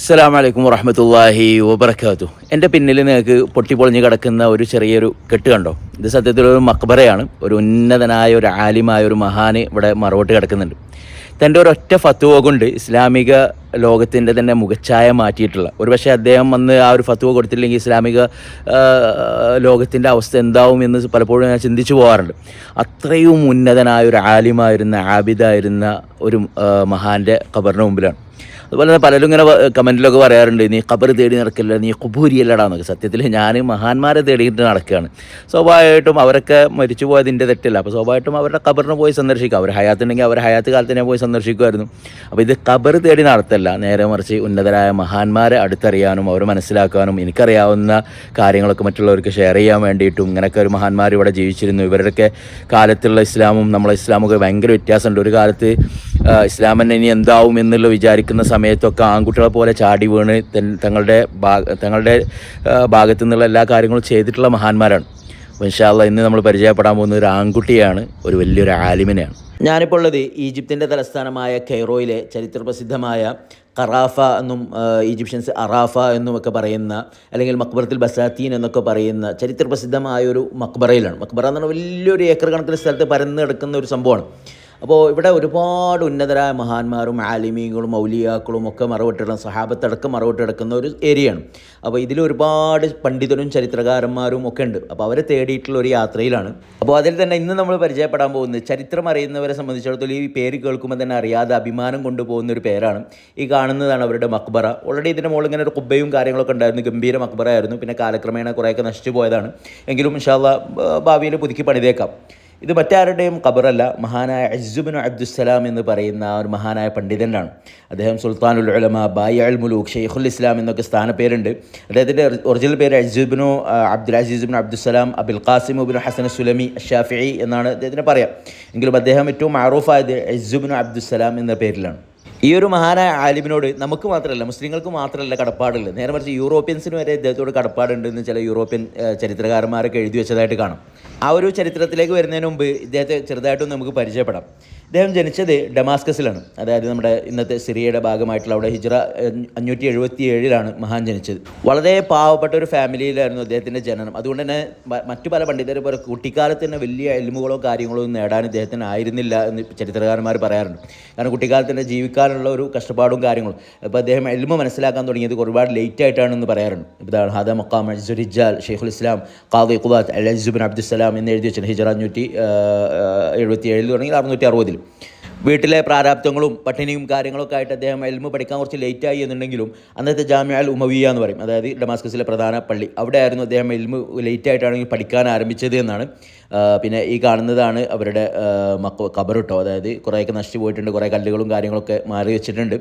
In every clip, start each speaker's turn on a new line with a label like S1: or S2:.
S1: അസ്സലാമു വലൈക്കും വറഹമത്തല്ലാഹി വബർക്കാത്തു എന്റെ പിന്നിൽ നിങ്ങൾക്ക് പൊട്ടിപ്പൊളിഞ്ഞ് കിടക്കുന്ന ഒരു ചെറിയൊരു കെട്ട് കണ്ടോ? ഇത് സത്യത്തിൽ ഒരു മക്ബറയാണ്. ഒരു ഉന്നതനായ ഒരു ആലിമായ ഒരു മഹാന് ഇവിടെ മറവോട്ട് കിടക്കുന്നുണ്ട്. തന്റെ ഒരൊറ്റ ഫത്തുവ കൊണ്ട് ഇസ്ലാമിക ലോകത്തിന്റെ തന്നെ മുഖച്ഛായ മാറ്റിയിട്ടുള്ള. ഒരു പക്ഷേ അദ്ദേഹം വന്ന് ആ ഒരു ഫത്തുവ കൊടുത്തില്ലെങ്കിൽ ഇസ്ലാമിക ലോകത്തിന്റെ അവസ്ഥ എന്താവും എന്ന് പലപ്പോഴും ഞാൻ ചിന്തിച്ചു പോകാറുണ്ട്. അത്രയും ഉന്നതനായ ഒരു ആലിമായിരുന്ന ആബിദായിരുന്ന ഒരു മഹാന്റെ ഖബറിന് മുമ്പിലാണ്. അതുപോലെ തന്നെ പലരും ഇങ്ങനെ കമന്റിലൊക്കെ പറയാറുണ്ട് നീ ഖബർ തേടി നടക്കില്ല നീ കുബൂരിയല്ലടാന്നൊക്കെ സത്യത്തിൽ ഞാൻ മഹാന്മാരെ തേടിയിട്ട് നടക്കുകയാണ്. സ്വാഭാവികമായിട്ടും അവരൊക്കെ മരിച്ചു പോയതിന്റെ തെറ്റല്ല. അപ്പോൾ സ്വാഭാവികമായിട്ടും അവരുടെ ഖബറിന് പോയി സന്ദർശിക്കുക അവർ ഹയാത്തുണ്ടെങ്കിൽ അവർ ഹയാത്ത് കാലത്ത് തന്നെ പോയി സന്ദർശിക്കുമായിരുന്നു. അപ്പോൾ ഇത് ഖബർ തേടി നടത്തല്ല. നേരെ മറിച്ച് ഉന്നതരായ മഹാന്മാരെ അടുത്തറിയാനും അവർ മനസ്സിലാക്കാനും എനിക്കറിയാവുന്ന കാര്യങ്ങളൊക്കെ മറ്റുള്ളവർക്ക് ഷെയർ ചെയ്യാൻ വേണ്ടിയിട്ടും ഇങ്ങനെയൊക്കെ ഒരു മഹാന്മാർ ഇവിടെ ജീവിച്ചിരുന്നു. ഇവരുടെയൊക്കെ കാലത്തുള്ള ഇസ്ലാമും നമ്മളെ ഇസ്ലാമൊക്കെ ഭയങ്കര വ്യത്യാസമുണ്ട്. ഒരു കാലത്ത് ആ, ഇസ്ലാം തന്നെ ഇനി എന്താവും എന്നുള്ള വിചാരിക്കുന്ന സമയത്തൊക്കെ ആൺകുട്ടികളെ പോലെ ചാടി വീണ് തങ്ങളുടെ തങ്ങളുടെ ഭാഗത്തു നിന്നുള്ള എല്ലാ കാര്യങ്ങളും ചെയ്തിട്ടുള്ള മഹാന്മാരാണ്. അപ്പോൾ ഇന്ന് നമ്മൾ പരിചയപ്പെടാൻ പോകുന്ന ഒരു ആൺകുട്ടിയാണ് ഒരു വലിയൊരു ആലിമിനെയാണ്. ഞാനിപ്പോൾ ഉള്ളത് ഈജിപ്തിന്റെ തലസ്ഥാനമായ കെയ്റോയിലെ ചരിത്രപ്രസിദ്ധമായ ഖറാഫ എന്നും ഈജിപ്ഷ്യൻസ് അറാഫ എന്നുമൊക്കെ പറയുന്ന അല്ലെങ്കിൽ മക്ബറത്തിൽ ബസാത്തീൻ എന്നൊക്കെ പറയുന്ന ചരിത്രപ്രസിദ്ധമായ ഒരു മക്ബറയിലാണ്. മക്ബറ എന്ന് പറഞ്ഞാൽ വലിയൊരു ഏക്കർ കണക്കിന് സ്ഥലത്ത് പരന്ന് കിടക്കുന്ന ഒരു സംഭവമാണ്. അപ്പോൾ ഇവിടെ ഒരുപാട് ഉന്നതരായ മഹാന്മാരും ആലിമീങ്ങളും മൗലിയാക്കളും ഒക്കെ മറവിട്ടിടുന്ന സഹാബത്തടക്കം മറവിട്ടെടുക്കുന്ന ഒരു ഏരിയയാണ്. അപ്പോൾ ഇതിൽ ഒരുപാട് പണ്ഡിതരും ചരിത്രകാരന്മാരും ഒക്കെ ഉണ്ട്. അപ്പോൾ അവരെ തേടിയിട്ടുള്ള ഒരു യാത്രയിലാണ്. അപ്പോൾ അതിൽ തന്നെ ഇന്ന് നമ്മൾ പരിചയപ്പെടാൻ പോകുന്നത് ചരിത്രം അറിയുന്നവരെ സംബന്ധിച്ചിടത്തോളം ഈ പേര് കേൾക്കുമ്പോൾ തന്നെ അറിയാതെ അഭിമാനം കൊണ്ടുപോകുന്ന ഒരു പേരാണ്. ഈ കാണുന്നതാണ് അവരുടെ മക്ബറ. ഓൾറെഡി ഇതിന്റെ മുകളിൽ ഇങ്ങനെ ഒരു കുബ്ബയും കാര്യങ്ങളൊക്കെ ഉണ്ടായിരുന്നു. ഗംഭീര മക്ബറ ആയിരുന്നു പിന്നെ കാലക്രമേണ കുറേയൊക്കെ നശിച്ചു പോയതാണ്. എങ്കിലും ഇൻഷാല്ല ഭാവിയിൽ പുതുക്കി പണിതേക്കാം. ഇത് മറ്റാരുടെയും ഖബറല്ല. മഹാനായ അജ്ജുബിൻ അബ്ദുസ്സലാം എന്ന് പറയുന്ന ഒരു മഹാനായ പണ്ഡിതനാണ്. അദ്ദേഹം സുൽത്താനുൽ ഉലമ ബായി അൽ മുലൂഖ് ഷെയ്ഖുൽ ഇസ്ലാം എന്നൊക്കെ സ്ഥാനപ്പേരുണ്ട്. അദ്ദേഹത്തിന്റെ ഒറിജിനൽ പേര് അജ്ജുബിനു അബ്ദുൽ അജീസുബിൻ ബിൻ അബ്ദുസ്സലാം അബിൽ ഖാസിം ഉബിൻ ഹസൻ സുലമി ഷാഫി എന്നാണ് അദ്ദേഹത്തിന് പറയാം. എങ്കിലും അദ്ദേഹം ഏറ്റവും മാറൂഫായത് അജ്ജുബിൻ അബ്ദുസ്സലാം എന്ന പേരിലാണ്. ഈ ഒരു മഹാനായ ആലിമിനോട് നമുക്ക് മാത്രമല്ല മുസ്ലിങ്ങൾക്ക് മാത്രമല്ല കടപ്പാടുള്ളത്. നേരെ മറിച്ച് യൂറോപ്യൻസിന് വരെ ഇദ്ദേഹത്തോട് കടപ്പാടുണ്ടെന്ന് ചില യൂറോപ്യൻ ചരിത്രകാരന്മാരൊക്കെ എഴുതി വെച്ചതായിട്ട് കാണാം. ആ ഒരു ചരിത്രത്തിലേക്ക് വരുന്നതിന് മുമ്പ് ഇദ്ദേഹത്തെ ചെറുതായിട്ടൊന്ന് നമുക്ക് പരിചയപ്പെടാം. ഇദ്ദേഹം ജനിച്ചത് ഡമാസ്കസിലാണ്. അതായത് നമ്മുടെ ഇന്നത്തെ സിറിയയുടെ ഭാഗമായിട്ടുള്ള അവിടെ അഞ്ഞൂ- അഞ്ഞൂറ്റി എഴുപത്തി ഏഴിലാണ് മഹാൻ ജനിച്ചത്. വളരെ പാവപ്പെട്ട ഒരു ഫാമിലിയിലായിരുന്നു അദ്ദേഹത്തിന്റെ ജനനം. അതുകൊണ്ട് തന്നെ മറ്റു പല പണ്ഡിതരെ പോലെ കുട്ടിക്കാലത്ത് തന്നെ വലിയ എൽമുകളോ കാര്യങ്ങളോ ഒന്നും നേടാൻ ഇദ്ദേഹത്തിന് ആയിരുന്നില്ല എന്ന് ചരിത്രകാരന്മാർ പറയാറുണ്ട്. കാരണം കുട്ടിക്കാലത്ത് തന്നെ ജീവിക്കാനുള്ള ഒരു കഷ്ടപ്പാടും കാര്യങ്ങളും. അപ്പോൾ അദ്ദേഹം എൽമ മനസ്സിലാക്കാൻ തുടങ്ങിയത് ഒരുപാട് ലേറ്റ് ആയിട്ടാണെന്ന് പറയാറുണ്ട്. ഇതാണ് ഹദ മക്കാം അജ്സുരിജാൽ ഷെയ്ഖുൽ ഇസ്ലാം ഖാദി ഇഖുബാദ് അൽ അജുബിൻ അബ്ദുസ്സലാം എന്ന് എഴുതി വെച്ചിട്ടുണ്ട്. ഹിജറ അഞ്ഞൂറ്റി എഴുപത്തി ഏഴിൽ തുടങ്ങി അറുന്നൂറ്റി അറുപതിൽ. വീട്ടിലെ പ്രാരാബ്ദങ്ങളും പട്ടിണിയും കാര്യങ്ങളൊക്കെ ആയിട്ട് അദ്ദേഹം എൽമ് പഠിക്കാൻ കുറച്ച് ലേറ്റായി എന്നുണ്ടെങ്കിലും അന്നത്തെ ജാമ്യ അൽ ഉമവിയ എന്ന് പറയും. അതായത് ഡമാസ്കസിലെ പ്രധാന പള്ളി. അവിടെ ആയിരുന്നു അദ്ദേഹം എൽമ് ലേറ്റായിട്ടാണെങ്കിൽ പഠിക്കാൻ ആരംഭിച്ചത് എന്നാണ്. പിന്നെ ഈ കാണുന്നതാണ് അവരുടെ മക്ക കബറിട്ടോ. അതായത് കുറേയൊക്കെ നശിച്ചു പോയിട്ടുണ്ട്. കുറേ കല്ലുകളും കാര്യങ്ങളൊക്കെ മാറി വെച്ചിട്ടുണ്ട്.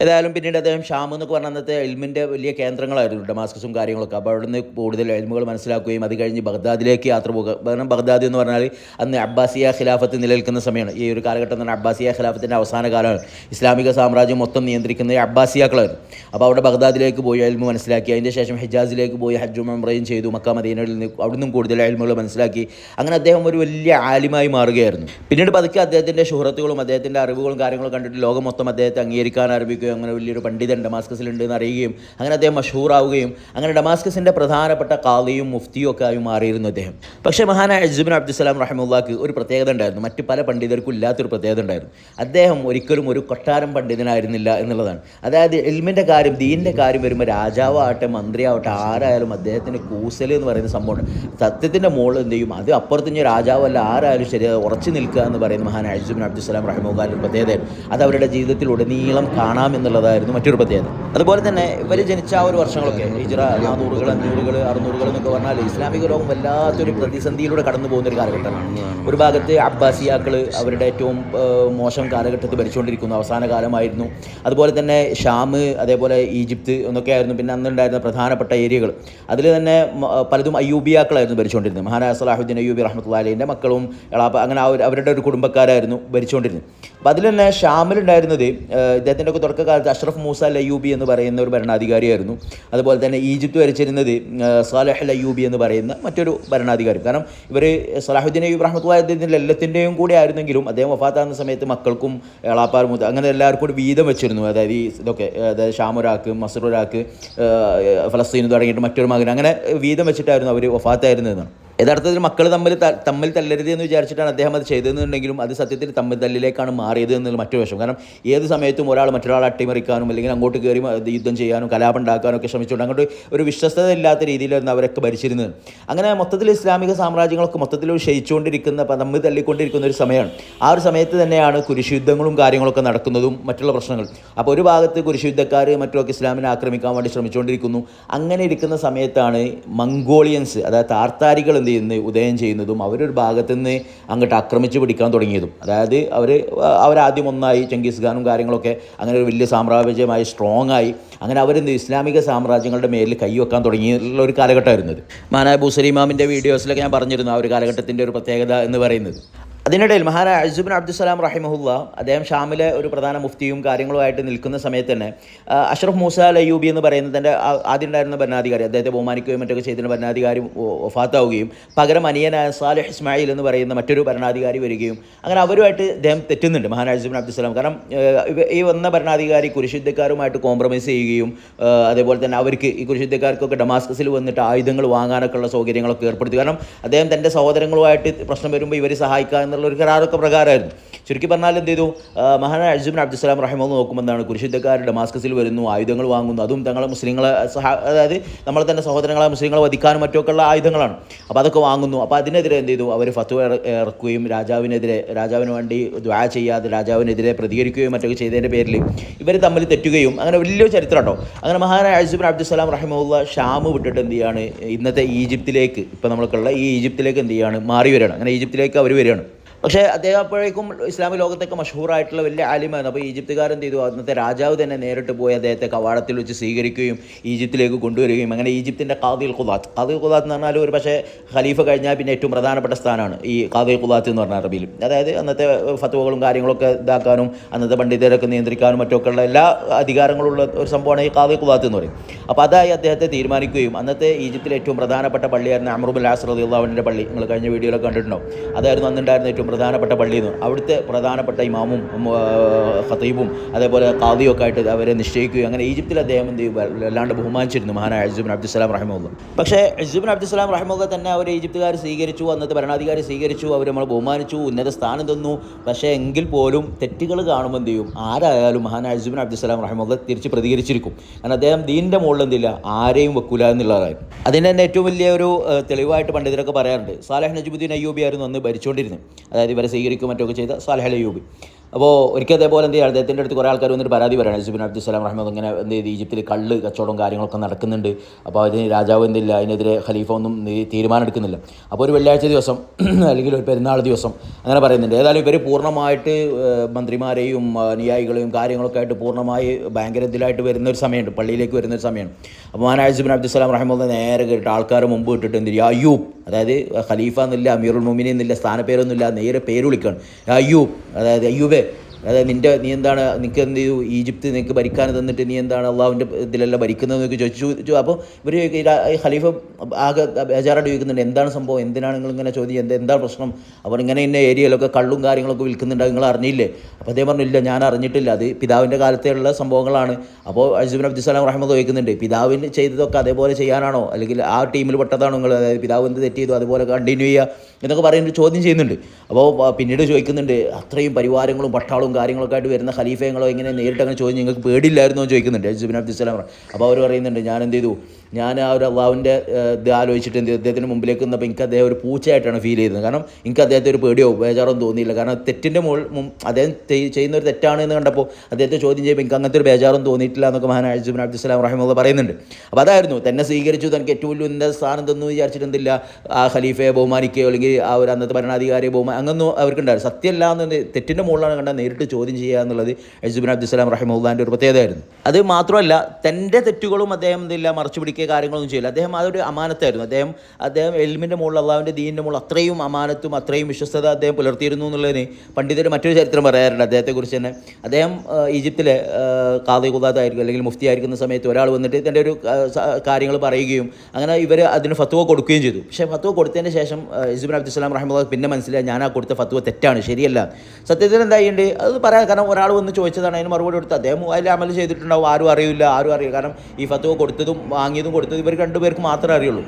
S1: ഏതായാലും പിന്നീട് അദ്ദേഹം ഷാം എന്നൊക്കെ പറഞ്ഞ അന്നത്തെ എൽമിന്റെ വലിയ കേന്ദ്രങ്ങളായിരുന്നു ഡമാസ്കസും കാര്യങ്ങളൊക്കെ. അപ്പോൾ അവിടെ നിന്ന് കൂടുതൽ എൽമുകൾ മനസ്സിലാക്കുകയും അത് കഴിഞ്ഞ് ബഗ്ദാദിലേക്ക് യാത്ര പോകുക കാരണം ബഗ്ദാദ് എന്ന് പറഞ്ഞാൽ അന്ന് അബ്ബാസിയ ഖിലാഫത്ത് നിലനിൽക്കുന്ന സമയമാണ്. ഈ ഒരു കാലഘട്ടം തന്നെ അബ്ബാസിയ ഖിലാഫത്തിന്റെ അവസാന കാലമാണ്. ഇസ്ലാമിക സാമ്രാജ്യം മൊത്തം നിയന്ത്രിക്കുന്നത് അബ്ബാസിയാക്കളായിരുന്നു അപ്പോൾ അവിടെ ബഗ്ദാദിലേക്ക് പോയി എൽമു മനസ്സിലാക്കി. അതിന്റെ ശേഷം ഹിജാസിലേക്ക് പോയി ഹജ്ജും മെമ്രയും ചെയ്തു. മക്ക മദീനയിൽ നിന്ന് അവിടുന്ന് കൂടുതൽ എൽമുകൾ മനസ്സിലാക്കി. അങ്ങനെ അദ്ദേഹം ഒരു വലിയ ആലിമായി മാറുകയായിരുന്നു. പിന്നീട് പതുക്കെ അദ്ദേഹത്തിന്റെ ഷുഹറത്തുകളും അദ്ദേഹത്തിന്റെ അറിവുകളും കാര്യങ്ങളും കണ്ടിട്ട് ലോകം മൊത്തം അദ്ദേഹത്തെ അംഗീകരിക്കാൻ ആരംഭിക്കുകയും അങ്ങനെ വലിയൊരു പണ്ഡിതൻ ഡമാസ്കസിലുണ്ട് എന്ന് അറിയുകയും അങ്ങനെ അദ്ദേഹം മഷൂറാവുകയും അങ്ങനെ ഡമാസ്കസിന്റെ പ്രധാനപ്പെട്ട കാളിയും മുഫ്തിയും ഒക്കെ ആയി മാറിയിരുന്നു അദ്ദേഹം. പക്ഷേ മഹാനായ അജ്ജുബിൻ അബ്ദുസലാം റഹമുല്ലാക്ക് ഒരു പ്രത്യേകത ഉണ്ടായിരുന്നു. മറ്റ് പല പണ്ഡിതർക്കും ഇല്ലാത്തൊരു പ്രത്യേകത ഉണ്ടായിരുന്നു. അദ്ദേഹം ഒരിക്കലും ഒരു കൊട്ടാരം പണ്ഡിതനായിരുന്നില്ല എന്നുള്ളതാണ്. അതായത് എൽമിന്റെ കാര്യം ദീനിന്റെ കാര്യം വരുമ്പോൾ രാജാവാകട്ടെ മന്ത്രിയാവട്ടെ ആരായാലും അദ്ദേഹത്തിന് കൂസൽ എന്ന് പറയുന്ന സംഭവമാണ് സത്യത്തിന്റെ മുകളിൽ എന്ത് ചെയ്യും? അത് അപ്പുറത്ത് ഞാൻ രാജാവല്ല ആരായാലും ശരി ഉറച്ചു നിൽക്കുക എന്ന് പറയുന്ന മഹാനായ അജ്ജുബിൻ അബ്ദുസലാം റഹമുല്ലാന്റെ പ്രത്യേകതയാണ് അത് അവരുടെ ജീവിതത്തിൽ ഉടനീളം കാണാം എന്നുള്ളതായിരുന്നു മറ്റൊരു പ്രത്യേകത. അതുപോലെ തന്നെ ഇവർ ജനിച്ച ആ ഒരു വർഷങ്ങളൊക്കെ ഹിജ്റ നാനൂറുകൾ അഞ്ഞൂറുകൾ അറുന്നൂറുകൾ എന്നൊക്കെ പറഞ്ഞാൽ ഇസ്ലാമിക ലോകം വല്ലാത്തൊരു പ്രതിസന്ധിയിലൂടെ കടന്നു പോകുന്ന ഒരു കാലഘട്ടമാണ്. ഒരു ഭാഗത്ത് അബ്ബാസിയാക്കൾ അവരുടെ ഏറ്റവും മോശം കാലഘട്ടത്തിൽ ഭരിച്ചുകൊണ്ടിരിക്കുന്നു അവസാന കാലമായിരുന്നു. അതുപോലെ തന്നെ ഷാം അതേപോലെ ഈജിപ്ത് എന്നൊക്കെ ആയിരുന്നു പിന്നെ അന്നുണ്ടായിരുന്ന പ്രധാനപ്പെട്ട ഏരിയകൾ അതിൽ തന്നെ പലതും അയ്യൂബിയാക്കളായിരുന്നു ഭരിച്ചുകൊണ്ടിരുന്നത്. മഹാനായ സലാഹുദ്ദീൻ അയ്യൂബി റഹ്മത്തുള്ളാലിന്റെ മക്കളും എളാപ്പ അങ്ങനെ അവരുടെ ഒരു കുടുംബക്കാരായിരുന്നു ഭരിച്ചുകൊണ്ടിരുന്നത്. അപ്പോൾ അതിൽ തന്നെ ഷാമിലുണ്ടായിരുന്നത് ഇദ്ദേഹത്തിന്റെ ഒക്കെ തുടക്ക അന്നത്തെ കാലത്ത് അഷ്റഫ് മൂസ ലയ്യൂബി എന്ന് പറയുന്ന ഒരു ഭരണാധികാരിയായിരുന്നു. അതുപോലെ തന്നെ ഈജിപ്ത് വരച്ചിരുന്നത് സലഹ് ലയ്യൂബി എന്ന് പറയുന്ന മറ്റൊരു ഭരണാധികാരി കാരണം ഇവർ സലാഹുദ്ദീൻ അയ്യൂബ് റഹ്മത്തുള്ളാഹിന്റെ എല്ലാത്തിന്റെയും കൂടെ ആയിരുന്നെങ്കിലും അദ്ദേഹം വഫാത്താകുന്ന സമയത്ത് മക്കൾക്കും എളാപ്പാർ മുത്ത അങ്ങനെ എല്ലാവർക്കും കൂടി വീതം വെച്ചിരുന്നു. അതായത് ഈ ഇതൊക്കെ അതായത് ഷാം ഒരാൾക്ക് ഫലസ്തീൻ തുടങ്ങിയിട്ട് മറ്റൊരു മകൻ അങ്ങനെ വീതം വെച്ചിട്ടായിരുന്നു അവർ വഫാത്തായിരുന്നതെന്നാണ് യഥാർത്ഥത്തിൽ മക്കൾ തമ്മിൽ തമ്മിൽ തല്ലരുത് എന്ന് വിചാരിച്ചിട്ടാണ് അദ്ദേഹം അത് ചെയ്തതെന്നുണ്ടെങ്കിലും അത് സത്യത്തിൽ തമ്മിൽ തല്ലിലേക്കാണ് മാറിയത് എന്നുള്ള മറ്റു വശം കാരണം ഏത് സമയത്തും ഒരാൾ മറ്റൊരാളെ അട്ടിമറിക്കാനും അല്ലെങ്കിൽ അങ്ങോട്ട് കയറി യുദ്ധം ചെയ്യാനും കലാപം ഉണ്ടാക്കാനും ഒക്കെ ശ്രമിച്ചുകൊണ്ട് അങ്ങോട്ട് ഒരു വിശ്വസ്തത ഇല്ലാത്ത രീതിയിലായിരുന്നു അവരൊക്കെ ഭരിച്ചിരുന്നത്. അങ്ങനെ മൊത്തത്തിൽ ഇസ്ലാമിക സാമ്രാജ്യങ്ങളൊക്കെ മൊത്തത്തിൽ ക്ഷയിച്ചുകൊണ്ടിരിക്കുന്ന തമ്മിൽ തല്ലിക്കൊണ്ടിരിക്കുന്ന ഒരു സമയമാണ്. ആ ഒരു സമയത്ത് തന്നെയാണ് കുരിശുദ്ധങ്ങളും കാര്യങ്ങളൊക്കെ നടക്കുന്നതും മറ്റുള്ള പ്രശ്നങ്ങൾ. അപ്പോൾ ഒരു ഭാഗത്ത് കുരിശുദ്ധക്കാർ മറ്റുമൊക്കെ ഇസ്ലാമിനെ ആക്രമിക്കാൻ വേണ്ടി ശ്രമിച്ചുകൊണ്ടിരിക്കുന്നു. അങ്ങനെ ഇരിക്കുന്ന സമയത്താണ് മംഗോളിയൻസ് അതായത് താർത്താരികൾ എന്ത് ചെയ്യുന്നത് ഉദയം ചെയ്യുന്നതും അവരൊരു ഭാഗത്ത് നിന്ന് അങ്ങോട്ട് ആക്രമിച്ച് പിടിക്കാൻ തുടങ്ങിയതും. അതായത് അവർ അവരാദ്യം ഒന്നായി ചെങ്കീസ് ഖാനും കാര്യങ്ങളൊക്കെ അങ്ങനെ ഒരു വലിയ സാമ്രാജ്യമായി സ്ട്രോങ് ആയി. അങ്ങനെ അവരെന്ത് ഇസ്ലാമിക സാമ്രാജ്യങ്ങളുടെ മേലിൽ കൈവെക്കാൻ തുടങ്ങിയുള്ള ഒരു കാലഘട്ടമായിരുന്നത് മാനായ ബുസലിമാമിന്റെ വീഡിയോസിലൊക്കെ ഞാൻ പറഞ്ഞിരുന്നു ആ ഒരു കാലഘട്ടത്തിന്റെ ഒരു പ്രത്യേകത എന്ന് പറയുന്നത്. അതിനിടയിൽ മഹാരാജ് അജുബിൻ അബ്ദുസലാം റഹിമഹുല്ല അദ്ദേഹം ഷാമിലെ ഒരു പ്രധാന മുഫ്തിയും കാര്യങ്ങളുമായിട്ട് നിൽക്കുന്ന സമയത്ത് തന്നെ അഷ്റഫ് മൂസ ലയ്യൂബി എന്ന് പറയുന്നതിന്റെ ആദ്യം ഉണ്ടായിരുന്ന ഭരണാധികാരി അദ്ദേഹത്തെ ബഹുമാനിക്കുകയും മറ്റൊക്കെ ചെയ്തിരുന്ന ഭരണാധികാരി ഒഫാത്താവുകയും പകരം അനിയനായ സാലിഹ് ഇസ്മായിൽ എന്ന് പറയുന്ന മറ്റൊരു ഭരണാധികാരി വരികയും അങ്ങനെ അവരുമായിട്ട് അദ്ദേഹം തെറ്റുന്നുണ്ട് മഹാരാജ് അജുബിൻ അബ്ദുസലാം കാരണം ഈ വന്ന ഭരണാധികാരി കുരിശുദ്ധക്കാരുമായിട്ട് കോംപ്രമൈസ് ചെയ്യുകയും അതേപോലെ തന്നെ അവർക്ക് ഈ കുരിശുദ്ധക്കാർക്കൊക്കെ ഡമാസ്കസിൽ വന്നിട്ട് ആയുധങ്ങൾ വാങ്ങാനൊക്കെ ഉള്ള സൗകര്യങ്ങളൊക്കെ ഏർപ്പെടുത്തി. കാരണം അദ്ദേഹം തന്റെ സഹോദരങ്ങളുമായിട്ട് പ്രശ്നം വരുമ്പോൾ ഇവരെ സഹായിക്കുക എന്നുള്ള ഒരു കരാറൊക്കെ പ്രകാരമായിരുന്നു. ചുരുക്കി പറഞ്ഞാൽ എന്ത് ചെയ്തു? മഹാനായ അജുബിൻ അബ്ദുസലാം റഹിമോ നോക്കുമ്പോൾ എന്താണ് കുരിശുദ്ധക്കാർ ഡമാസ്കസിൽ വരുന്നു ആയുധങ്ങൾ വാങ്ങുന്നു. അതും തങ്ങളെ മുസ്ലിങ്ങളെ സഹാ അതായത് നമ്മളെ തന്നെ സഹോദരങ്ങളെ മുസ്ലിങ്ങളെ വധിക്കാനും മറ്റുമൊക്കെ ഉള്ള ആയുധങ്ങളാണ്. അപ്പോൾ അതൊക്കെ വാങ്ങുന്നു. അപ്പോൾ അതിനെതിരെ എന്ത് ചെയ്തു? അവർ ഇറ- ഇറക്കുകയും രാജാവിനെതിരെ രാജാവിന് വേണ്ടി ദ്വാ ചെയ്യാതെ രാജാവിനെതിരെ പ്രതികരിക്കുകയും മറ്റൊക്കെ ചെയ്തതിന്റെ പേരിൽ ഇവർ തമ്മിൽ തെറ്റുകയും അങ്ങനെ വലിയ ചരിത്രം അങ്ങനെ മഹാനായ അജുബിൻ അബ്ദുസലാം റഹിമുള്ള ഷാമ് വിട്ടിട്ട് എന്ത് ചെയ്യാണ്? ഇന്നത്തെ ഈജിപ്തിലേക്ക് ഇപ്പോൾ നമ്മൾക്കുള്ള ഈ ഈജിപ്തിലേക്ക് എന്ത് ചെയ്യാണ്? മാറി വരികയാണ്. അങ്ങനെ ഈജിപ്തിലേക്ക് അവർ വരികയാണ്. പക്ഷേ അദ്ദേഹം അപ്പോഴേക്കും ഇസ്ലാമിക ലോകത്തൊക്കെ മഷഹൂറായിട്ടുള്ള വലിയ ആലിമായിരുന്നു അപ്പോൾ ഈജിപ്തുകാരൻ ചെയ്തു? അന്നത്തെ രാജാവ് തന്നെ നേരിട്ട് പോയി അദ്ദേഹത്തെ കവാടത്തിൽ വെച്ച് സ്വീകരിക്കുകയും ഈജിപ്തിലേക്ക് കൊണ്ടുവരികയും അങ്ങനെ ഈജിപ്തിന്റെ കാദിൽ ഖുദാത്ത്. കാദിൽ ഖുദാത്ത് എന്ന് പറഞ്ഞാൽ ഒരു പക്ഷേ ഖലീഫ കഴിഞ്ഞാൽ പിന്നെ ഏറ്റവും പ്രധാനപ്പെട്ട സ്ഥാനമാണ് ഈ കാദിൽ ഖുദാത്ത് എന്ന് പറഞ്ഞ അറബിയിൽ. അതായത് അന്നത്തെ ഫത്തുവകളും കാര്യങ്ങളൊക്കെ ഇതാക്കാനും അന്നത്തെ പണ്ഡിതരൊക്കെ നിയന്ത്രിക്കാനും മറ്റൊക്കെ ഉള്ള എല്ലാ അധികാരങ്ങളുള്ള ഒരു സംഭവമാണ് ഈ കാദിൽ ഖുദാത്ത് എന്ന് പറയും. അപ്പോൾ അതായി അദ്ദേഹത്തെ തീരുമാനിക്കുകയും അന്നത്തെ ഈജിപ്തിലെ ഏറ്റവും പ്രധാനപ്പെട്ട പള്ളിയായിരുന്നു അമറുബുൽ ആസ്രദ് അള്ളാഹുവിന്റെ പള്ളി. നിങ്ങൾ കഴിഞ്ഞ വീഡിയോയിലൊക്കെ കണ്ടിട്ടുണ്ടോ അതായിരുന്നു അന്നുണ്ടായിരുന്ന ഏറ്റവും പ്രധാനപ്പെട്ട പള്ളിയിൽ എന്ന് അവിടുത്തെ പ്രധാനപ്പെട്ട ഇമാമും ഖത്തീബും അതേപോലെ കാദിയൊക്കെ ആയിട്ട് അവരെ നിശ്ചയിക്കുകയും അങ്ങനെ ഈജിപ്തിൽ അദ്ദേഹം എന്ത് ചെയ്യും വല്ലാണ്ട് ബഹുമാനിച്ചിരുന്നു മഹാനായ അജുബിൻ അബ്ദുസലാം റഹ്മുള്ള പക്ഷേ അജുബിൻ അബ്ദുസലാം റഹ്മുള്ള തന്നെ അവർ ഈജിപ്തുകാർ സ്വീകരിച്ചു അന്നത്തെ ഭരണാധികാരി സ്വീകരിച്ചു അവർ നമ്മൾ ബഹുമാനിച്ചു ഉന്നത സ്ഥാനം തന്നു. പക്ഷേ എങ്കിൽ പോലും തെറ്റുകൾ കാണുമ്പോൾ എന്ത് ചെയ്യും? ആരായാലും മഹാനായ അജുബിൻ അബ്ദുസലാം റഹ്മുള്ള തിരിച്ച് പ്രതികരിച്ചിരിക്കും. കാരണം അദ്ദേഹം ദീനിന്റെ മുകളിൽ എന്തില്ല ആരെയും വെക്കൂല എന്നുള്ളതായിരുന്നു അതിന് തന്നെ ഏറ്റവും വലിയ ഒരു തെളിവായിട്ട് പണ്ഡിതരൊക്കെ പറയാറുണ്ട്. സാലഹ് നജുബുദ്ദീൻ അയ്യൂബി ആയിരുന്നു അന്ന് ഭരിച്ചുകൊണ്ടിരുന്നത്. അതായത് ഇവരെ സ്വീകരിക്കുകയും മറ്റൊക്കെ ചെയ്ത സാലഹ് അൽ അയ്യൂബി അപ്പോൾ ഒരിക്കൽ അതേപോലെ എന്ത് ചെയ്യുക അദ്ദേഹത്തിന്റെ അടുത്ത് കുറേ ആൾക്കാർ വന്നിട്ട് പരാതി പറയണം. അസുബിൻ അബ്ദുസലാം റഹ്മദ് ഇങ്ങനെ എന്ത് ചെയ്ത് ഈജിപ്തിൽ കള്ള് കച്ചവടവും കാര്യങ്ങളൊക്കെ നടക്കുന്നുണ്ട്. അപ്പോൾ അതിന് രാജാവ് എന്തില്ല? അതിനെതിരെ ഖലീഫ ഒന്നും തീരുമാനം എടുക്കുന്നില്ല അപ്പോൾ ഒരു വെള്ളിയാഴ്ച ദിവസം അല്ലെങ്കിൽ ഒരു പെരുന്നാൾ ദിവസം അങ്ങനെ പറയുന്നുണ്ട്. ഏതായാലും ഇവർ പൂർണമായിട്ട് മന്ത്രിമാരെയും അനുയായികളെയും കാര്യങ്ങളൊക്കെ ആയിട്ട് പൂർണമായി ഭയങ്കര ഇതിലായിട്ട് വരുന്ന ഒരു സമയമുണ്ട്. പള്ളിയിലേക്ക് വരുന്ന ഒരു സമയമാണ് അപ്പോൾ മാനാജിബിൻ അബ്ദുസലാം റഹ്മദ് നേരെ കേട്ടിട്ട് ആൾക്കാരെ മുമ്പ് ഇട്ടിട്ട് എന്ത് ചെയ്യുക അയ്യൂബ് അതായത് ഖലീഫ എന്നില്ല അമീറുൽ മുമിനി എന്നില്ല സ്ഥാനപ്പേരൊന്നുമില്ല നേരെ പേര് വിളിക്കുകയാണ്. അയ്യൂബ് അതായത് അയ്യൂബേ അതായത് നിന്റെ നീ എന്താണ് നിനക്ക് എന്ത് ചെയ്തു? ഈജിപ്ത് നിനക്ക് ഭരിക്കാൻ തന്നിട്ട് നീ എന്താണ് അള്ളാഹുവിന്റെ ഇതിലെല്ലാം ഭരിക്കുന്നതെന്നൊക്കെ ചോദിച്ചു. ചോദിച്ചു അപ്പോൾ ഇവർ ഖലീഫ ആകെ ബേജാറായിട്ട് ചോദിക്കുന്നുണ്ട്. എന്താണ് സംഭവം? എന്തിനാണ് നിങ്ങൾ ഇങ്ങനെ ചോദ്യം? എന്താ എന്താണ് പ്രശ്നം? അവർ ഇങ്ങനെ ഇന്ന ഏരിയയിലൊക്കെ കള്ളും കാര്യങ്ങളൊക്കെ വിൽക്കുന്നുണ്ട്. നിങ്ങൾ അറിഞ്ഞില്ലേ? അപ്പോൾ അദ്ദേഹം പറഞ്ഞില്ല ഞാൻ അറിഞ്ഞിട്ടില്ല. അത് പിതാവിന്റെ കാലത്തെയുള്ള സംഭവങ്ങളാണ്. അപ്പോൾ അജുബിൻ അബ്ദുസലാം റഹ്മദ് ചോദിക്കുന്നുണ്ട് പിതാവിന് ചെയ്തതൊക്കെ അതേപോലെ ചെയ്യാനാണോ? അല്ലെങ്കിൽ ആ ടീമിൽ പെട്ടതാണോ നിങ്ങൾ? അതായത് പിതാവ് എന്ത് തെറ്റ് ചെയ്തു? അതുപോലെ കണ്ടിന്യൂ ചെയ്യുക എന്നൊക്കെ പറയുന്നൊരു ചോദ്യം ചെയ്യുന്നുണ്ട്. അപ്പോൾ പിന്നീട് ചോദിക്കുന്നുണ്ട് അത്രയും പരിവാരങ്ങളും പട്ടാളവും കാര്യങ്ങളൊക്കെ ആയിട്ട് വരുന്ന ഖലീഫയങ്ങളോ ഇങ്ങനെ നേരിട്ട് അങ്ങനെ ചോദിച്ചു നിങ്ങൾക്ക് പേടിയില്ലായിരുന്നോ ചോദിക്കുന്നുണ്ട്. അജുബിൻ അബ്ദുസ്സലാം അപ്പോൾ അവർ പറയുന്നുണ്ട് ഞാൻ എന്ത് ചെയ്തു? ഞാൻ ആ ഒരു അള്ളാഹുവിന്റെ ഇത് ആലോചിച്ചിട്ട് എന്ത്? അദ്ദേഹത്തിന് മുമ്പിലേക്ക് നിന്നപ്പോൾ എനിക്ക് അദ്ദേഹം ഒരു പൂച്ചയായിട്ടാണ് ഫീൽ ചെയ്തത്. കാരണം എനിക്ക് അദ്ദേഹത്തെ ഒരു പേടിയോ ബേജാറോ തോന്നിയില്ല. കാരണം തെറ്റിന്റെ മുകളിൽ അദ്ദേഹം ചെയ്യുന്ന ഒരു തെറ്റാണ് എന്ന് കണ്ടപ്പോൾ അദ്ദേഹത്തെ ചോദ്യം ചെയ്യുമ്പോൾ എനിക്ക് അങ്ങനത്തെ ഒരു ബേജാറും തോന്നിയിട്ടില്ല എന്നൊക്കെ മഹാനായ അജുബിൻ അബ്ദുസലാം റഹിമുള്ള പറയുന്നുണ്ട്. അപ്പോൾ അതായിരുന്നു തന്നെ സ്വീകരിച്ചു തനിക്ക് ഏറ്റവും വലിയ ഉന്നത സ്ഥാനം തന്നു വിചാരിച്ചിട്ട് എന്തില്ല ആ ഖലീഫയെ ബഹുമാനിക്കുകയോ അല്ലെങ്കിൽ ആ ഒരു അന്നത്തെ ഭരണാധികാരിയെ ബഹുമാനം അങ്ങനൊന്നും അവർക്കുണ്ടായിരുന്നു സത്യമല്ല എന്ന് തെറ്റിന്റെ മുകളിലാണ് കണ്ടാൽ നേരിട്ട് ചോദ്യം ചെയ്യുക എന്നുള്ളത് അജുബിൻ അബ്ദുസ്സലാം റഹിമുല്ലാന്റെ ഒരു പ്രത്യേകതയായിരുന്നു. അത് മാത്രമല്ല തന്റെ തെറ്റുകളും അദ്ദേഹം എന്തില്ല മറച്ചു പിടിക്കുക കാര്യങ്ങളൊന്നും ചെയ്യില്ല. അദ്ദേഹം അതൊരു അമാനത്തായിരുന്നു. അദ്ദേഹം അദ്ദേഹം എൽമിന്റെ മുകളിൽ അള്ളാഹുവിന്റെ ദീനിന്റെ മുകളിൽ അത്രയും അമാനത്തും അത്രയും വിശ്വസ്തത അദ്ദേഹം പുലർത്തിയിരുന്നു എന്നുള്ളതിന് പണ്ഡിതർ മറ്റൊരു ചരിത്രം പറയാറുണ്ട് അദ്ദേഹത്തെക്കുറിച്ച് തന്നെ. അദ്ദേഹം ഈജിപ്തിലെ കാതി കുതാത്തായിരിക്കും അല്ലെങ്കിൽ മുഫ്തി ആയിരിക്കുന്ന സമയത്ത് ഒരാൾ വന്നിട്ട് തന്റെ ഒരു കാര്യങ്ങൾ പറയുകയും അങ്ങനെ ഇവർ അതിന് ഫത്വ കൊടുക്കുകയും ചെയ്തു. പക്ഷേ ഫത്വ കൊടുത്തതിന് ശേഷം ഇസുബിൻ അബ്ദുസ്ലാം റഹ്മുള്ള പിന്നെ മനസ്സിലായി ഞാൻ ആ കൊടുത്ത ഫത്വ തെറ്റാണ് ശരിയല്ല. സത്യത്തിൽ എന്തായിട്ടുണ്ട് അത് പറയാം കാരണം ഒരാൾ വന്ന് ചോദിച്ചതാണ്. അതിന് മറുപടി കൊടുത്ത് അദ്ദേഹം അതിൽ അമൽ ചെയ്തിട്ടുണ്ടാവും. ആരും അറിയില്ല ആരും അറിയില്ല. കാരണം ഈ ഫത്വ കൊടുത്തതും വാങ്ങിയതും കൊടുത്തതും ഇവർ രണ്ടുപേർക്ക് മാത്രമേ അറിയുള്ളൂ.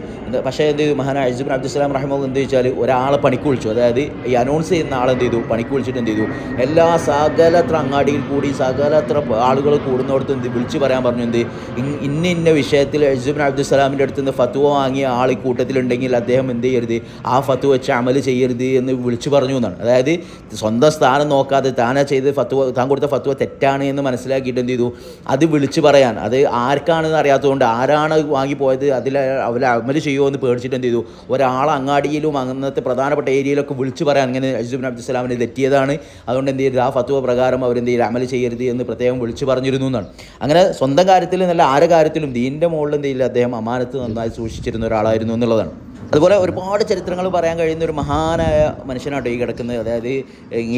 S1: പക്ഷേ എന്ത് ചെയ്തു? മഹാനായ ഇസുബിൻ അബ്ദുസ്ലാം റഹ്മോ എന്ത് ചോദിച്ചാൽ ഒരാളെ പണിക്ക് വിളിച്ചു. അതായത് ഈ അനൗൺസ് ചെയ്യുന്ന ആളെന്ത് ചെയ്തു? പണിക്ക് വിളിച്ചിട്ട് എന്ത് ചെയ്തു? എല്ലാ സകലത്ര അങ്ങാടിയിൽ കൂടി സകലത്ര ആളുകൾ കൂടുന്നിടത്ത് എന്ത് വിളിച്ചു പറയാൻ പറഞ്ഞു എന്ത്? ഇന്ന ഇന്ന വിഷയത്തിൽ അജുബിൻ അബ്ദുസ്ലാമിന്റെ അടുത്ത് നിന്ന് ഫത്വ വാങ്ങിയ ആൾ ഈ കൂട്ടത്തിലുണ്ടെങ്കിൽ അദ്ദേഹം എന്ത് ചെയ്യരുത്? ആ ഫത്വ വെച്ച് അമൽ ചെയ്യരുത് എന്ന് വിളിച്ചു പറഞ്ഞു എന്നാണ്. അതായത് സ്വന്തം സ്ഥാനം നോക്കാതെ താനാ ചെയ്ത് ഫത്വ താൻ കൊടുത്ത ഫത്വ തെറ്റാണ് എന്ന് മനസ്സിലാക്കിയിട്ട് എന്ത് ചെയ്തു? അത് വിളിച്ചു പറയാൻ. അത് ആർക്കാണെന്ന് അറിയാത്തതുകൊണ്ട് ആരാണ് വാങ്ങിപ്പോയത് അതിൽ അവർ അമൽ ചെയ്യുമോ എന്ന് പേടിച്ചിട്ട് എന്ത് ചെയ്തു? ഒരാൾ അങ്ങാടിയിലും അങ്ങനത്തെ പ്രധാനപ്പെട്ട ഏരിയയിലൊക്കെ വിളിച്ചു പറയാൻ അങ്ങനെ അജുബിൻ അബ്ദുസലാമിന് തെറ്റിയതാണ്. അതുകൊണ്ട് എന്ത് ചെയ്യരുത്? ആ ഫത്വ പ്രകാരം അവരെന്ത് ചെയ്യരുത് അമൽ ചെയ്യരുത് എന്ന് പ്രത്യേകം വിളിച്ചു പറഞ്ഞിരുന്നു എന്നാണ്. അങ്ങനെ സ്വന്തം കാര്യത്തിൽ നല്ല ആരെ കാര്യത്തിലും ദീന്റെ മുകളിൽ എന്ത് ചെയ്യില്ല? അദ്ദേഹം അമാനത്ത് നന്നായി സൂക്ഷിച്ചിരുന്ന ഒരാളായിരുന്നു എന്നുള്ളതാണ്. അതുപോലെ ഒരുപാട് ചരിത്രങ്ങൾ പറയാൻ കഴിയുന്ന ഒരു മഹാനായ മനുഷ്യനാട്ടോ ഈ കിടക്കുന്നത്. അതായത്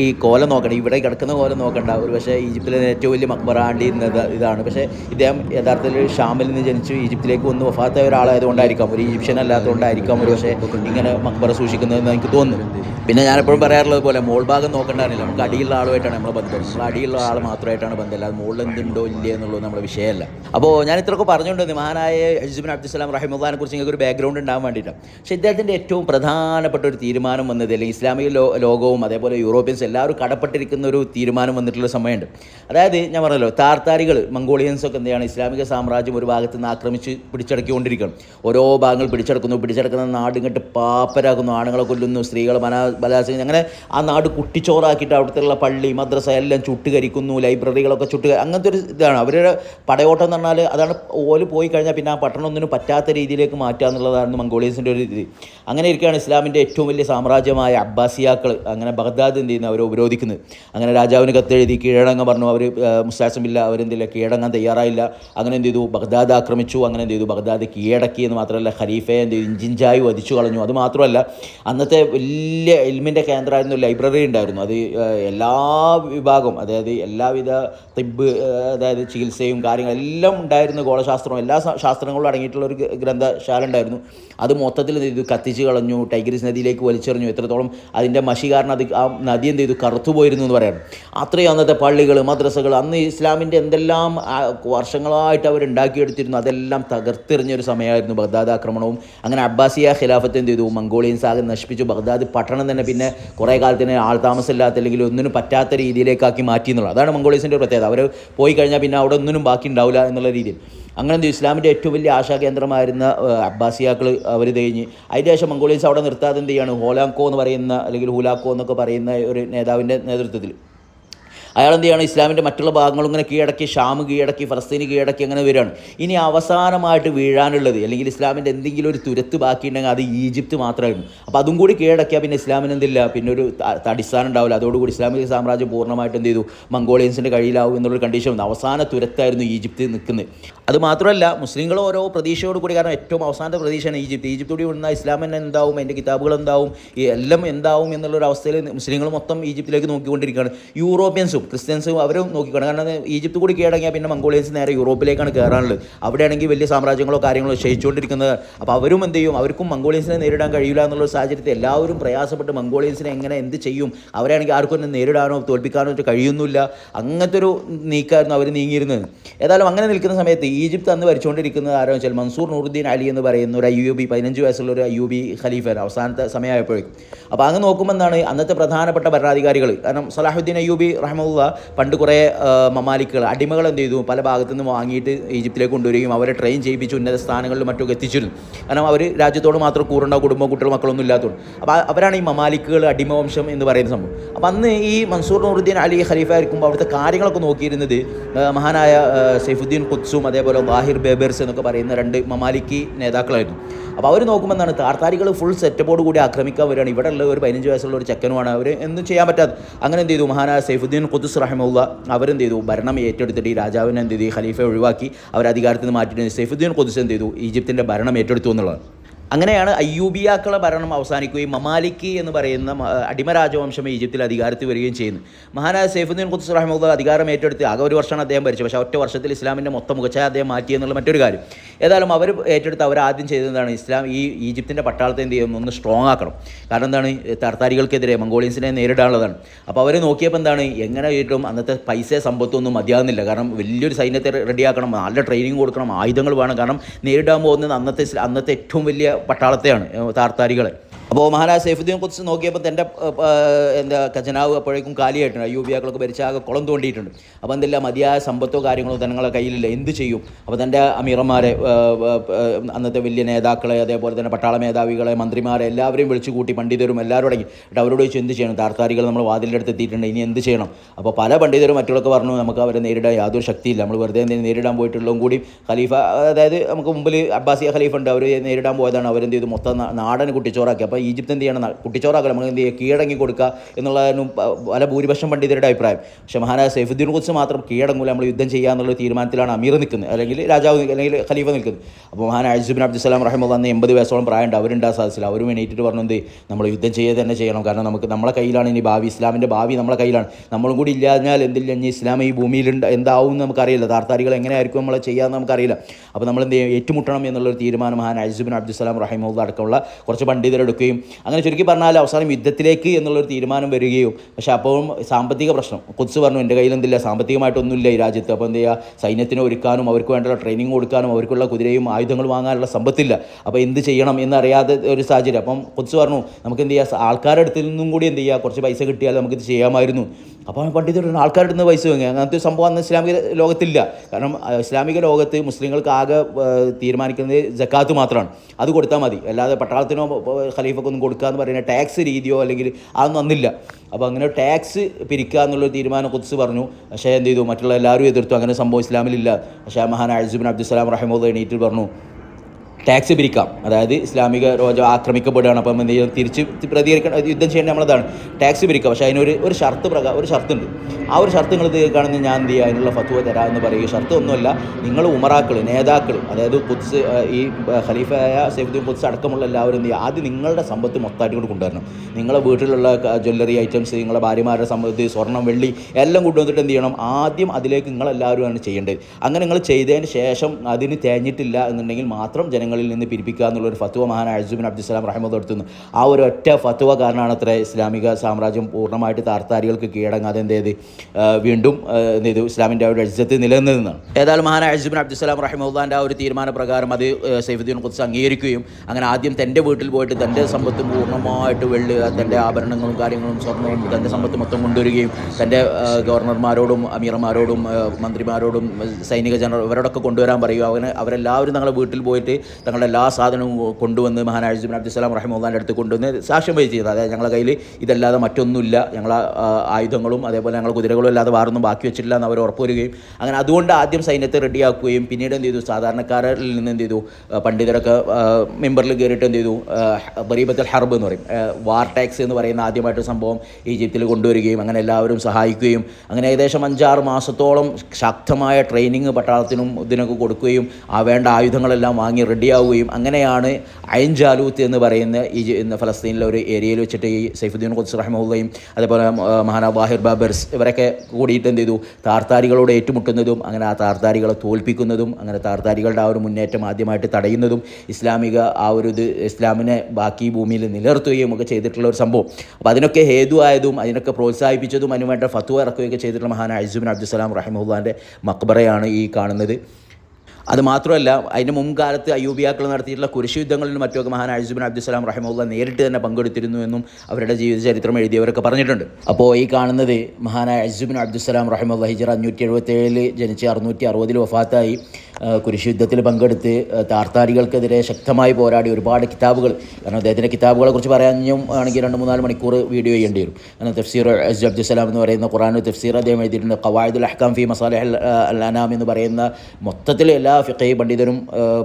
S1: ഈ കോലം നോക്കണ്ട ഇവിടെ കിടക്കുന്ന കോലം നോക്കണ്ട. ഒരു പക്ഷേ ഈജിപ്തിലെ ഏറ്റവും വലിയ മക്ബറാണ്ടി എന്നത് ഇതാണ്. പക്ഷേ ഇദ്ദേഹം യഥാർത്ഥത്തിൽ ഷാമിൽ നിന്ന് ജനിച്ചു ഈജിപ്തിലേക്ക് വന്ന് വഫാത്തായ ഒരാളായതുകൊണ്ടായിരിക്കാം. ഒരു ഈജിപ്ഷ്യൻ അല്ലാത്തതുകൊണ്ടായിരിക്കാം ഒരു പക്ഷേ ഇങ്ങനെ മക്ബറ സൂക്ഷിക്കുന്നതെന്ന് എനിക്ക് തോന്നുന്നു. പിന്നെ ഞാൻ എപ്പോഴും പറയാറുള്ളത് പോലെ മോൾ ഭാഗം നോക്കണ്ടായിരുന്നില്ല. നമുക്ക് അടിയുള്ള ആളുമായിട്ടാണ് നമ്മളെ ബന്ധം. നമ്മൾ അടിയുള്ള ആൾ മാത്രമായിട്ടാണ് ബന്ധം അല്ലാതെ മുകളിൽ എന്തുണ്ടോ ഇല്ലേ എന്നുള്ളത് നമ്മുടെ വിഷയമല്ല. അപ്പോൾ ഞാൻ ഇത്രയൊക്കെ പറഞ്ഞുകൊണ്ടിരുന്നു മഹാനായ ഹജിബിൻ അബ്ദുസ്സലാം റഹിമുല്ലാനെ കുറിച്ച് നിങ്ങൾക്ക് ഒരു ബാക്ക്ഗ്രൗണ്ട് ഉണ്ടാകാൻ വേണ്ടിയിട്ടാണ്. പക്ഷേ ഇദ്ദേഹത്തിന്റെ ഏറ്റവും പ്രധാനപ്പെട്ട ഒരു തീരുമാനം വന്നത് അല്ലെങ്കിൽ ഇസ്ലാമിക ലോ ലോകവും അതേപോലെ യൂറോപ്യൻസ് എല്ലാവരും കടപ്പെട്ടിരിക്കുന്ന ഒരു തീരുമാനം വന്നിട്ടുള്ള സമയമുണ്ട്. അതായത് ഞാൻ പറഞ്ഞല്ലോ താർത്താരികൾ മംഗോളിയൻസ് ഒക്കെ എന്താണ് ഇസ്ലാമിക സാമ്രാജ്യം ഒരു ഭാഗത്ത് നിന്ന് ആക്രമിച്ച് പിടിച്ചടക്കിക്കൊണ്ടിരിക്കണം ഓരോ ഭാഗങ്ങൾ പിടിച്ചടക്കുന്നു പിടിച്ചടക്കുന്ന നാട് ഇങ്ങോട്ട് പാപ്പരാക്കുന്നു ആണുങ്ങളെ കൊല്ലുന്നു സ്ത്രീകളെ മനാ ബലാത്സംഗം അങ്ങനെ ആ നാട് കുട്ടിച്ചോറാക്കിയിട്ട് അവിടുത്തെ പള്ളി മദ്രസ എല്ലാം ചുട്ടുകരിക്കുന്നു ലൈബ്രറികളൊക്കെ ചുട്ട് അങ്ങനത്തെ ഒരു ഇതാണ്. അവരുടെ പടയോട്ടം എന്ന് പറഞ്ഞാൽ അതാണ് ഓൽ പോയി കഴിഞ്ഞാൽ പിന്നെ ആ പട്ടണം ഒന്നിനും പറ്റാത്ത രീതിയിലേക്ക് മാറ്റുക എന്നുള്ളതായിരുന്നു മംഗോളിയൻസിന്റെ ഒരു രീതി അങ്ങനെ ഇരിക്കുകയാണ് ഇസ്ലാമിന്റെ ഏറ്റവും വലിയ സാമ്രാജ്യമായ അബ്ബാസിയാക്കൾ. അങ്ങനെ ബഗ്ദാദ് എന്ത് ചെയ്യുന്നത് അവർ ഉപരോധിക്കുന്നത്. അങ്ങനെ രാജാവിന് കത്തെഴുതി കീഴടങ്ങാൻ പറഞ്ഞു. അവർ മുസ്താസമില്ല അവരെന്തില്ല കീഴടങ്ങാൻ തയ്യാറായില്ല. അങ്ങനെ എന്ത് ചെയ്തു? ബഗ്ദാദ് ആക്രമിച്ചു. അങ്ങനെ എന്ത് ചെയ്തു? ബഗ്ദാദ് കീഴടക്കി എന്ന് മാത്രമല്ല ഖലീഫയെ എന്ത് ചെയ്തു? ഇഞ്ചിഞ്ചായി വധിച്ചു കളഞ്ഞു. അത് മാത്രമല്ല അന്നത്തെ വലിയ എൽമിന്റെ കേന്ദ്രമായിരുന്നു ലൈബ്രറി ഉണ്ടായിരുന്നു. അത് എല്ലാ വിഭാഗവും അതായത് എല്ലാവിധ തിബ് അതായത് ചികിത്സയും കാര്യങ്ങളും എല്ലാം ഉണ്ടായിരുന്നു ഗോളശാസ്ത്രവും എല്ലാ ശാസ്ത്രങ്ങളും അടങ്ങിയിട്ടുള്ള ഒരു ഗ്രന്ഥശാല ഉണ്ടായിരുന്നു. അത് മൊത്തത്തിൽ എന്ത് ചെയ്തു? കത്തിച്ച് കളഞ്ഞു ടൈഗ്രീസ് നദിയിലേക്ക് വലിച്ചെറിഞ്ഞു. എത്രത്തോളം അതിന്റെ മഷി കാരണം അത് ആ നദി എന്ത് ചെയ്തു? കറുത്തു പോയിരുന്നു എന്ന് പറയാം. അത്രയും അന്നത്തെ പള്ളികൾ മദ്രസകൾ അന്ന് ഇസ്ലാമിന്റെ എന്തെല്ലാം വർഷങ്ങളായിട്ട് അവർ ഉണ്ടാക്കിയെടുത്തിരുന്നു. അതെല്ലാം തകർത്തെറിഞ്ഞൊരു സമയമായിരുന്നു ബഗ്ദാദ് ആക്രമണവും. അങ്ങനെ അബ്ബാസിയ ഖിലാഫത്ത് എന്ത് ചെയ്തു? മംഗോളിയൻസ് ആകെ നശിപ്പിച്ചു. ബഗ്ദാദ് പട്ടണം തന്നെ പിന്നെ കുറേ കാലത്തിന് ആൾ താമസമില്ലാത്ത അല്ലെങ്കിൽ ഒന്നിനും പറ്റാത്ത രീതിയിലേക്കാക്കി മാറ്റി എന്നുള്ളത്. അതാണ് മംഗോളിയൻസിന്റെ പ്രത്യേകത. അവർ പോയി കഴിഞ്ഞാൽ പിന്നെ അവിടെ ഒന്നിനും ബാക്കി ഉണ്ടാവില്ല എന്നുള്ള രീതിയിൽ. അങ്ങനെ? ഇസ്ലാമിന്റെ ഏറ്റവും വലിയ ആശാകേന്ദ്രമായിരുന്ന അബ്ബാസിയാക്കൾ അവർ തേഞ്ഞ് അതിന്റെ ശേഷം മംഗോളിയൻസ് അവിടെ നിർത്താതെ എന്ത് ചെയ്യാണ്? ഹോലാങ്കോ എന്ന് പറയുന്ന അല്ലെങ്കിൽ ഹൂലാക്കോ എന്നൊക്കെ പറയുന്ന ഒരു നേതാവിന്റെ നേതൃത്വത്തിൽ. അയാൾ എന്ത് ചെയ്യുകയാണ് ഇസ്ലാമിന്റെ മറ്റുള്ള ഭാഗങ്ങളും ഇങ്ങനെ കീഴടക്കി ഷാം കീഴടക്കി ഫലസ്തീന് കീഴടക്കി അങ്ങനെ വരികയാണ്. ഇനി അവസാനമായിട്ട് വീഴാനുള്ളത് അല്ലെങ്കിൽ ഇസ്ലാമിന്റെ എന്തെങ്കിലും ഒരു തുരത്ത് ബാക്കിയുണ്ടെങ്കിൽ അത് ഈജിപ്ത് മാത്രമായിരുന്നു. അപ്പോൾ അതും കൂടി കീഴടക്കിയാൽ പിന്നെ ഇസ്ലാമിന് എന്തില്ല പിന്നെ ഒരു അടിസ്ഥാനം ഉണ്ടാവില്ല. അതോടുകൂടി ഇസ്ലാമിക സാമ്രാജ്യം പൂർണമായിട്ട് എന്ത് ചെയ്തു? മംഗോളിയൻസിന്റെ കയ്യിലാവും എന്നുള്ളൊരു കണ്ടീഷൻ വന്നു. അവസാന തുരത്തായിരുന്നു ഈജിപ്ത് നിൽക്കുന്നത്. അത് മാത്രമല്ല മുസ്ലിങ്ങൾ ഓരോ പ്രതീക്ഷയോട് കൂടി കാരണം ഏറ്റവും അവസാനത്തെ പ്രതീക്ഷയാണ് ഈജിപ്ത്. ഈജിപ്ത് കൂടി വന്നാൽ ഇസ്ലാം തന്നെ എന്താവും അതിന്റെ കിതാബുകൾ എന്താവും എല്ലാം എന്താവും എന്നുള്ളൊരു അവസ്ഥയിൽ മുസ്ലിങ്ങൾ മൊത്തം ഈജിപ്തിലേക്ക് നോക്കിക്കൊണ്ടിരിക്കുകയാണ്. യൂറോപ്യൻസും ക്രിസ്ത്യൻസും അവരും നോക്കിക്കാണ്. കാരണം ഈജിപ്ത് കൂടി കീഴടങ്ങിയാൽ പിന്നെ മംഗോളിയൻസ് നേരെ യൂറോപ്പിലേക്കാണ് കയറാനുള്ളത്. അവിടെയാണെങ്കിൽ വലിയ സാമ്രാജ്യങ്ങളോ കാര്യങ്ങളോ ക്ഷയിച്ചുകൊണ്ടിരിക്കുന്നത് അപ്പോൾ അവരും എന്ത് ചെയ്യും? അവർക്കും മംഗോളിയൻസിനെ നേരിടാൻ കഴിയില്ല എന്നുള്ള സാഹചര്യത്തിൽ എല്ലാവരും പ്രയാസപ്പെട്ട് മംഗോളിയൻസിനെ എങ്ങനെ എന്ത് ചെയ്യും? അവരാണെങ്കിൽ ആർക്കും ഒന്നും നേരിടാനോ തോൽപ്പിക്കാനോ കഴിയുന്നില്ല. അങ്ങനത്തെ ഒരു നീക്കമായിരുന്നു അവർ നീങ്ങിയിരുന്നത്. ഏതായാലും അങ്ങനെ നിൽക്കുന്ന സമയത്ത് ഈജിപ്ത് അന്ന് ഭരിച്ചുകൊണ്ടിരിക്കുന്നത് ആരോ വെച്ചാൽ മൻസൂർ നൂറുദ്ദീൻ അലി എന്ന് പറയുന്ന ഒരു അയ്യൂബി പതിനഞ്ച് വയസ്സുള്ള ഒരു അയ്യൂബി ഖലീഫാണ് അവസാനത്തെ സമയമായപ്പോഴേക്കും. അപ്പോൾ അങ്ങ് നോക്കുമ്പോൾ എന്താണ് അന്നത്തെ പ്രധാനപ്പെട്ട ഭരണാധികാരികൾ കാരണം സലാഹുദ്ദീൻ അയ്യൂബി റഹ്മുള്ള പണ്ട് കുറേ മമാലിക്കുകൾ അടിമകൾ എന്ത് ചെയ്തു? പല ഭാഗത്തു നിന്ന് വാങ്ങിയിട്ട് ഈജിപ്തിലേക്ക് കൊണ്ടുവരികയും അവരെ ട്രെയിൻ ചെയ്യിപ്പിച്ച് ഉന്നത സ്ഥാനങ്ങളിലും മറ്റൊക്കെ എത്തിച്ചിരുന്നു. കാരണം അവർ രാജ്യത്തോട് മാത്രം കൂറുണ്ടോ കുടുംബം കുട്ടികൾ മക്കളൊന്നും ഇല്ലാത്തതുകൊണ്ട്. അപ്പോൾ അവരാണ് ഈ മമാലിക്കുകൾ അടിമവംശം എന്ന് പറയുന്ന സംഭവം. അപ്പോൾ അന്ന് ഈ മൻസൂർ നൂറുദ്ദീൻ അലി ഖലീഫ ആയിരിക്കുമ്പോൾ അവിടുത്തെ കാര്യങ്ങളൊക്കെ നോക്കിയിരുന്നത് മഹാനായ സൈഫുദ്ദീൻ ഖുദ്സും അതേപോലെ വാഹിർ ബേബേഴ്സ് എന്നൊക്കെ പറയുന്ന രണ്ട് മമാലിക്കി നേതാക്കളായിരുന്നു. അപ്പോൾ അവർ നോക്കുമ്പോൾ എന്താണ്? താർത്താരികൾ ഫുൾ സെറ്റപ്പോട് കൂടി ആക്രമിക്കാൻ വരികയാണ്. ഇവിടെ ഉള്ള ഒരു പതിനഞ്ച് വയസ്സുള്ള ഒരു ചെക്കനുമാണ് അവർ ഒന്നും ചെയ്യാൻ പറ്റാത്ത അങ്ങനെ എന്ത് ചെയ്തു? മഹാനായ സൈഫുദ്ദീൻ ഖുദ്സ് റഹമുള്ള അവരെന്ത് ചെയ്തു? ഭരണം ഏറ്റെടുത്തിട്ട് ഈ രാജാവിനെ എന്ത് ചെയ്തു? ഖലീഫയെ ഒഴിവാക്കി അവർ അധികാരത്തിൽ നിന്ന് മാറ്റിയിട്ട് സൈഫുദ്ദീൻ ഖുദ്സ് എന്ത് ചെയ്തു? ഈജിപ്തിന്റെ ഭരണം ഏറ്റെടുത്തു എന്നുള്ളതാണ്. അങ്ങനെയാണ് അയ്യൂബിയാക്കളുടെ ഭരണം അവസാനിക്കുകയും മമാലിക്കി എന്ന് പറയുന്ന അടിമരാജവംശം അടിമ രാജവംശം ഈജിപ്തിൽ അധികാരത്തിൽ വരികയും ചെയ്യുന്നു മഹാനായ സൈഫുദ്ദീൻ ഖുദ്സ് റഹ്മുല്ല അധികാരം ഏറ്റെടുത്ത് ആകെ ഒരു വർഷമാണ് അദ്ദേഹം ഭരിച്ചത്. പക്ഷേ ഒറ്റ വർഷത്തിൽ ഇസ്ലാമിന്റെ മൊത്തം മുഖച്ഛായ അദ്ദേഹം മാറ്റി എന്നുള്ള മറ്റൊരു കാര്യം. ഏതായാലും അവർ ഏറ്റെടുത്ത് അവർ ആദ്യം ചെയ്തതാണ് ഇസ്ലാം ഈ ഈജിപ്തിന്റെ പട്ടാളത്തെ എന്ത് ചെയ്യും ഒന്ന് സ്ട്രോങ് ആക്കണം. കാരണം എന്താണ്? തർത്താരികൾക്കെതിരെ മംഗോളിയൻസിനെ നേരിടാനുള്ളതാണ്. അപ്പോൾ അവർ നോക്കിയപ്പോൾ എന്താണ്? എങ്ങനെ കിട്ടും? അന്നത്തെ പൈസ സമ്പത്തൊന്നും മതിയാകുന്നില്ല. കാരണം വലിയൊരു സൈന്യത്തെ റെഡിയാക്കണം. നല്ല ട്രെയിനിങ് കൊടുക്കണം. ആയുധങ്ങൾ വേണം. കാരണം നേരിടാൻ പോകുന്നത് അന്നത്തെ അന്നത്തെ ഏറ്റവും വലിയ പട്ടാളത്തെയാണ് താർത്താരികളെ. അപ്പോൾ മഹാരാജ് സൈഫുദ്ദീൻ കുറിച്ച് നോക്കിയപ്പോൾ തന്റെ എന്താ ഖജനാവ് അപ്പോഴേക്കും കാലിയായിട്ടുണ്ട്. അയ്യൂബിയാക്കളൊക്കെ ഭരിച്ച ആകെ കുളം തോണ്ടിയിട്ടുണ്ട്. അപ്പോൾ എന്തെല്ലാം മതിയായ സമ്പത്തോ കാര്യങ്ങളോ തങ്ങളുടെ കയ്യിലില്ല. എന്ത് ചെയ്യും? അപ്പോൾ തന്റെ അമീറന്മാരെ അന്നത്തെ വലിയ നേതാക്കളെ അതേപോലെ തന്നെ പട്ടാള മേധാവികളെ മന്ത്രിമാരെ എല്ലാവരെയും വിളിച്ചു കൂട്ടി പണ്ഡിതരും എല്ലാവരും അടങ്ങി. എന്നിട്ട് അവരോട് ചോദിച്ചു എന്ത് ചെയ്യണം? താർത്താരികൾ നമ്മൾ വാതിലിന്റെ അടുത്ത് എത്തിയിട്ടുണ്ട്. ഇനി എന്ത് ചെയ്യണം? അപ്പോൾ പല പണ്ഡിതരും മറ്റുള്ളവർക്ക് പറഞ്ഞു നമുക്ക് അവരെ നേരിടാൻ യാതൊരു ശക്തിയില്ല. നമ്മൾ വെറുതെ എന്തെങ്കിലും നേരിടാൻ പോയിട്ടുള്ളതും കൂടി ഖലീഫ അതായത് നമുക്ക് മുമ്പിൽ അബ്ബാസിയ ഖലീഫ ഉണ്ട്. അവർ നേരിടാൻ പോയതാണ്. അവരെന്ത് ചെയ്തു? മൊത്തം നാടൻ കുട്ടിച്ചോറാക്കി. അപ്പോൾ ഈജിപ്ത് എന്ത് ചെയ്യണം? കുട്ടിച്ചോറാക്കുക നമുക്ക് എന്ത് ചെയ്യുക കീഴടങ്ങി കൊടുക്കുക എന്നുള്ളതിനും പല ഭൂരിപക്ഷം പണ്ഡിതരുടെ അഭിപ്രായം. പക്ഷേ മഹാനായ സൈഫുദ്ദീനെ കുറിച്ച് മാത്രം കീഴടങ്ങൂല. നമ്മൾ യുദ്ധം ചെയ്യുക എന്നുള്ള തീരുമാനത്തിലാണ് അമീർ നിൽക്കുന്നത്. അല്ലെങ്കിൽ രാജാവ് അല്ലെങ്കിൽ ഖലീഫ നിൽക്കുന്നത്. അപ്പോൾ മഹാനായ അജിബിൻ അബ്ദുസലാം റഹിമുള്ള അന്ന് എൺപത് വയസ്സോളം പ്രായമുണ്ട്. അവരുണ്ടാ സാധിച്ചില്ല അവരും എണീറ്റിട്ട് പറഞ്ഞു എന്ത് നമ്മൾ യുദ്ധം ചെയ്യുക തന്നെ ചെയ്യണം. കാരണം നമുക്ക് നമ്മളെ കയ്യിലാണ് ഇനി ഭാവി. ഇസ്ലാമിന്റെ ഭാവി നമ്മളെ കയ്യിലാണ്. നമ്മളും കൂടി ഇല്ലാഞ്ഞാൽ എന്തില്ല? ഇനി ഇസ്ലാം ഈ ഭൂമിയിലുണ്ട് എന്താവും എന്ന് നമുക്കറിയില്ല. താർത്താരികൾ എങ്ങനെയായിരിക്കും നമ്മളെ ചെയ്യാമെന്ന് നമുക്കറിയില്ല. അപ്പോൾ നമ്മൾ എന്ത് ചെയ്യും? ഏറ്റുമുട്ടണം എന്നുള്ളൊരു തീരുമാനം മഹാൻ അജിബിൻ അബ്ദുസലാം റഹിമുള്ള അടക്കമുള്ള കുറച്ച് പണ്ഡിതരെടുക്കുകയും അങ്ങനെ ചുരുക്കി പറഞ്ഞാൽ അവസാനം യുദ്ധത്തിലേക്ക് എന്നുള്ളൊരു തീരുമാനം വരികയും. പക്ഷേ അപ്പോഴും സാമ്പത്തിക പ്രശ്നം. കൊത്സ് പറഞ്ഞു എന്റെ കയ്യിൽ എന്തില്ല സാമ്പത്തികമായിട്ടൊന്നുമില്ല ഈ രാജ്യത്ത്. അപ്പോൾ എന്ത് ചെയ്യുക സൈന്യത്തിന് ഒരുക്കാനും അവർക്ക് വേണ്ട ട്രെയിനിങ് കൊടുക്കാനും അവർക്കുള്ള കുതിരയും ആയുധങ്ങൾ വാങ്ങാനുള്ള സമ്പത്തില്ല. അപ്പോൾ എന്ത് ചെയ്യണം എന്നറിയാതെ ഒരു സാഹചര്യം. അപ്പം കൊത്സ് പറഞ്ഞു നമുക്ക് എന്ത് ചെയ്യുക ആൾക്കാരുടെ അടുത്തിൽ നിന്നും കൂടി എന്ത് ചെയ്യുക കുറച്ച് പൈസ കിട്ടിയാൽ നമുക്കിത് ചെയ്യാമായിരുന്നു. അപ്പോൾ പണ്ഡിതർ ആൾക്കാരുടെ നിന്ന് പൈസ വാങ്ങി. അങ്ങനത്തെ സംഭവം അന്ന് ഇസ്ലാമിക ലോകത്തില്ല. കാരണം ഇസ്ലാമിക ലോകത്ത് മുസ്ലിങ്ങൾക്ക് ആകെ തീരുമാനിക്കുന്നത് ജക്കാത്ത് മാത്രമാണ്. അത് കൊടുത്താൽ മതി. അല്ലാതെ പട്ടാളത്തിനോ പ- ഒന്നും കൊടുക്കുക എന്ന് പറയുന്ന ടാക്സ് രീതിയോ അല്ലെങ്കിൽ അതൊന്നും അന്നില്ല അപ്പോൾ അങ്ങനെ ടാക്സ് പിരിക്കുക എന്നുള്ളൊരു തീരുമാനം കുറിച്ച് പറഞ്ഞു. പക്ഷേ എന്ത് ചെയ്തു? മറ്റുള്ള എല്ലാവരും എതിർത്തു. അങ്ങനെ സംഭവം ഇസ്ലാമിലില്ല. പക്ഷേ മഹാൻ അഴ്സുബിൻ അബ്ദുസ്സലാം റഹിമുള്ള എണീറ്റ് പറഞ്ഞു. ടാക്സ് പിരിക്കാം. അതായത് ഇസ്ലാമിക രോജ ആക്രമിക്കപ്പെടുകയാണ്. അപ്പം എന്ത് ചെയ്യും? തിരിച്ച് പ്രതികരിക്കണം യുദ്ധം ചെയ്യേണ്ട നമ്മളതാണ്. ടാക്സ് പിരിക്കാം. പക്ഷേ അതിനൊരു ഒരു ഷർത്ത് പ്രകാരം ഒരു ഷർത്തുണ്ട്. ആ ഒരു ഷർത്ത് നിങ്ങൾ തീർക്കുകയാണെങ്കിൽ ഞാൻ എന്ത് ചെയ്യുക അതിനുള്ള ഫത്വ തരാമെന്ന് പറയുക ഷർത്ത് ഒന്നുമല്ല നിങ്ങൾ ഉമറാക്കൾ നേതാക്കൾ അതായത് പുത്സ് ഈ ഖലീഫായ സൈഫുദ്ദീൻ പുത്സ് അടക്കമുള്ള എല്ലാവരും എന്ത് ചെയ്യുക ആദ്യം നിങ്ങളുടെ സമ്പത്ത് മൊത്തമായിട്ട് കൂടി കൊണ്ടുവരണം. നിങ്ങളെ വീട്ടിലുള്ള ജ്വല്ലറി ഐറ്റംസ് നിങ്ങളെ ഭാര്യമാരുടെ സമ്പത്ത് സ്വർണം വെള്ളി എല്ലാം കൊണ്ടുവന്നിട്ട് എന്ത് ചെയ്യണം? ആദ്യം അതിലേക്ക് നിങ്ങളെല്ലാവരും ആണ് ചെയ്യേണ്ടത്. അങ്ങനെ നിങ്ങൾ ചെയ്തതിന് ശേഷം അതിന് തേഞ്ഞിട്ടില്ല എന്നുണ്ടെങ്കിൽ മാത്രം ജനങ്ങളിൽ നിന്ന് പിരിപ്പിക്കുക എന്നുള്ളൊരു ഫത്വ മഹാൻ അഴ്സുബിൻ അബ്ദുസലാം റഹ്മദ് എടുത്തുന്നു ആ ഒരു ഒറ്റ ഫത്വ കാരണമാണ് അത്ര ഇസ്ലാമിക സാമ്രാജ്യം പൂർണമായിട്ട് താർത്താരികൾക്ക് കീഴടങ്ങാതെ എന്ത് ചെയ്ത് വീണ്ടും എന്ത് ചെയ്തു? ഇസ്ലാമിന്റെ ആ ഒരു അജ്ജത്ത് നിലനിന്നതാണ് ഏതായാലും മഹാൻ അഴ്സുബിൻ അബ്ദുസലാം റഹ്മുദ്ദാന്റെ ആ ഒരു തീരുമാന പ്രകാരം അത് സൈഫുദ്ദീൻ കുറിച്ച് അംഗീകരിക്കുകയും അങ്ങനെ ആദ്യം തന്റെ വീട്ടിൽ പോയിട്ട് തന്റെ സമ്പത്ത് പൂർണമായിട്ട് വെള്ളി തന്റെ ആഭരണങ്ങളും കാര്യങ്ങളും സ്വർണവും തന്റെ സമ്പത്ത് മൊത്തം കൊണ്ടുവരികയും തന്റെ ഗവർണർമാരോടും അമീർമാരോടും മന്ത്രിമാരോടും സൈനിക ജനറൽ ഇവരോടൊക്കെ കൊണ്ടുവരാൻ പറയുക അവന് അവരെല്ലാവരും തങ്ങളുടെ വീട്ടിൽ പോയിട്ട് തങ്ങളുടെ എല്ലാ സാധനവും കൊണ്ടുവന്ന് മഹാനായ ജുബിൻ അബ്ദുസലാം റഹിമുല്ലാന്റെ അടുത്ത് കൊണ്ടുവന്ന് സാക്ഷ്യം വഹിച്ചു ചെയ്തത്. അതായത് ഞങ്ങളുടെ കയ്യിൽ ഇതല്ലാതെ മറ്റൊന്നുമില്ല. ഞങ്ങൾ ആയുധങ്ങളും അതേപോലെ ഞങ്ങൾ കുതിരകളും അല്ലാതെ വാറൊന്നും ബാക്കി വെച്ചിട്ടില്ല എന്ന് അവർ ഉറപ്പ് വരികയും അങ്ങനെ അതുകൊണ്ട് ആദ്യം സൈന്യത്തെ റെഡിയാക്കുകയും പിന്നീട് എന്ത് ചെയ്തു? സാധാരണക്കാരിൽ നിന്ന് എന്ത് ചെയ്തു? പണ്ഡിതരൊക്കെ മെമ്പറിൽ കയറിയിട്ട് എന്ത് ചെയ്തു? ബറീബത്തൽ ഹർബ് എന്ന് പറയും. വാർ ടാക്സ് എന്ന് പറയുന്ന ആദ്യമായിട്ട് സംഭവം ഈജിപ്തിൽ കൊണ്ടുവരികയും അങ്ങനെ എല്ലാവരും സഹായിക്കുകയും അങ്ങനെ ഏകദേശം അഞ്ചാറ് മാസത്തോളം ശക്തമായ ട്രെയിനിങ് പട്ടാളത്തിനും ഇതിനൊക്കെ കൊടുക്കുകയും ആ വേണ്ട ആയുധങ്ങളെല്ലാം വാങ്ങി റെഡിയാവുകയും അങ്ങനെയാണ് അയൻ ജാലൂത്ത് എന്ന് പറയുന്ന ഈ ഫലസ്തീനിലെ ഒരു ഏരിയയിൽ വെച്ചിട്ട് ഈ സൈഫുദ്ദീൻ ഖുദ്സ് റഹ്മുള്ളയും അതേപോലെ മഹാനാ ബാഹിർ ബാബർസ് ഇവരൊക്കെ കൂടിയിട്ട് എന്ത് ചെയ്തു? താർത്താരികളോട് ഏറ്റുമുട്ടുന്നതും അങ്ങനെ ആ താർത്താരികളെ തോൽപ്പിക്കുന്നതും അങ്ങനെ താർത്താരികളുടെ ആ ഒരു മുന്നേറ്റം ആദ്യമായിട്ട് തടയുന്നതും ഇസ്ലാമിക ആ ഒരു ഇത് ഇസ്ലാമിനെ ബാക്കി ഭൂമിയിൽ നിലനിർത്തുകയും ഒക്കെ ചെയ്തിട്ടുള്ള ഒരു സംഭവം. അപ്പോൾ അതിനൊക്കെ ഹേതുവായതും അതിനൊക്കെ പ്രോത്സാഹിപ്പിച്ചതും അതിനുവേണ്ട ഫത്വ ഇറക്കുകയൊക്കെ ചെയ്തിട്ടുള്ള മഹാൻ അയ്സുബിൻ അബ്ദുസലാം റഹിമുല്ലാന്റെ മക്ബറയാണ് ഈ കാണുന്നത്. അത് മാത്രമല്ല അതിന്റെ മുൻകാലത്ത് അയ്യൂബിയാക്കൾ നടത്തിയിട്ടുള്ള കുരിശ് യുദ്ധങ്ങളിലും മറ്റൊക്കെ മഹാൻ അയ്സുബിൻ അബ്ദുസലാം റഹിമുള്ള നേരിട്ട് തന്നെ പങ്കെടുത്തിരുന്നു എന്നും അവരുടെ ജീവിത ചരിത്രം എഴുതിയവരൊക്കെ പറഞ്ഞിട്ടുണ്ട്. അപ്പോൾ ഈ കാണുന്നത് മഹാനായ അയ്സുബിൻ അബ്ദുസലാം റഹിമുള്ള ഹിജറ അഞ്ഞൂറ്റി എഴുപത്തേഴിൽ ജനിച്ച് അറുന്നൂറ്റി അറുപതിൽ വഫാത്തായി. ആ, കുരിശ് യുദ്ധത്തിൽ പങ്കെടുത്ത് താർത്താരികൾക്കെതിരെ ശക്തമായി പോരാടി ഒരുപാട് കിതാബുകൾ. കാരണം അദ്ദേഹത്തിന്റെ കിതാബുകളെ കുറിച്ച് പറയാനും ആണെങ്കിൽ രണ്ട് മൂന്നാൽ മണിക്കൂർ വീഡിയോ ചെയ്യേണ്ടി വരും. കാരണം തഫ്സീർ എസ് അബ്ദുസലാം എന്ന് പറയുന്ന ഖുറാൻ തഫ്സീർ അദ്ദേഹം എഴുതിയിട്ടുണ്ട് ഖവായിദുൽ അഹ്കാം ഫി മസാലഹ് അൽ- അനാം എന്ന് പറയുന്ന മൊത്തത്തിൽ എല്ലാ ഫിഖൈ പണ്ഡിതരും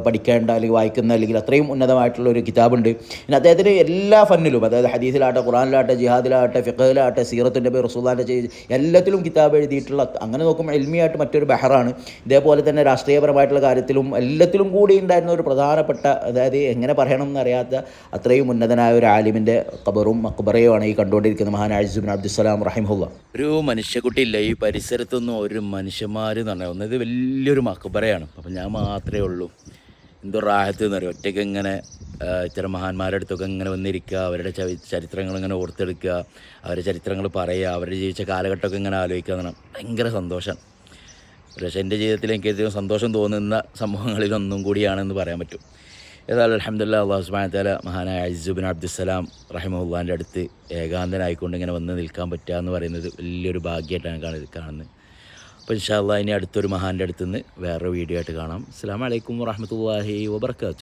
S1: പഠിക്കേണ്ട അല്ലെങ്കിൽ വായിക്കുന്ന അല്ലെങ്കിൽ അത്രയും ഉന്നതമായിട്ടുള്ള ഒരു കിതാബുണ്ട്. പിന്നെ അദ്ദേഹത്തിന് എല്ലാ ഫന്നിലും അതായത് ഹദീസിലാട്ടെ ഖുറാനിലാട്ടെ ജിഹാദിലാട്ടെ ഫിഖയിലാട്ടെ സീറത്തിന്റെ പേര് റസൂദാന്റെ എല്ലാത്തിലും കിതാബ് എഴുതിയിട്ടുള്ള അങ്ങനെ നോക്കുമ്പോൾ എൽമിയായിട്ട് മറ്റൊരു ബഹറാണ്. ഇതേപോലെ തന്നെ രാഷ്ട്രീയപരമായിട്ടുള്ള കാര്യത്തിലും എല്ലാത്തിലും കൂടി ഉണ്ടായിരുന്ന ഒരു പ്രധാനപ്പെട്ട അതായത് എങ്ങനെ പറയണം എന്നറിയാത്ത അത്രയും ഉന്നതനായ ഒരു ആലിമിന്റെ ഖബറും അക്ബറയുമാണ് ഈ കണ്ടുകൊണ്ടിരിക്കുന്ന മഹാൻ അബ്ദുസ്സലാം അബ്ദുസലാം റഹിമുല്ല ഒരു മനുഷ്യക്കുട്ടിയില്ല. ഈ പരിസരത്തൊന്നും ഒരു മനുഷ്യന്മാർ എന്ന് പറഞ്ഞാൽ ഒന്നത് വലിയൊരു മക്ബറയാണ് അപ്പം ഞാൻ മാത്രമേ ഉള്ളൂ. എന്തോ റാഹത്ത് എന്ന് പറയും ഒറ്റയ്ക്ക് ഇങ്ങനെ ഇത്തരം മഹാന്മാരുടെ അടുത്തൊക്കെ ഇങ്ങനെ വന്നിരിക്കുക അവരുടെ ചരിത്രങ്ങൾ ഇങ്ങനെ ഓർത്തെടുക്കുക അവരുടെ ചരിത്രങ്ങൾ പറയുക അവരുടെ ജീവിച്ച കാലഘട്ടമൊക്കെ ഇങ്ങനെ ആലോചിക്കുക എന്നാണ് ഭയങ്കര സന്തോഷമാണ്. പക്ഷേ എന്റെ ജീവിതത്തിൽ എനിക്ക് ഏറ്റവും സന്തോഷം തോന്നുന്ന സംഭവങ്ങളിലൊന്നും കൂടിയാണെന്ന് പറയാൻ പറ്റും. ഏതായാലും അലഹമ്മദില്ല അള്ളാഹു സുബാൻ താല മഹാനായ അജിസുബിൻ അബ്ദുസ്സലാം റഹിമുല്ലാന്റെ അടുത്ത് ഏകാന്തനായിക്കൊണ്ട് ഇങ്ങനെ വന്ന് നിൽക്കാൻ പറ്റുക എന്ന് പറയുന്നത് വലിയൊരു ഭാഗ്യമായിട്ടാണ് കാണുന്നത്. അപ്പോൾ ഇൻഷാ അള്ളാഹ് ഇനി അടുത്തൊരു മഹാന്റെ അടുത്ത് നിന്ന് വേറൊരു വീഡിയോ ആയിട്ട് കാണാം. അസ്സാം വലൈക്കും വാഹമത്തല്ലാഹി വാബർക്കാത്തു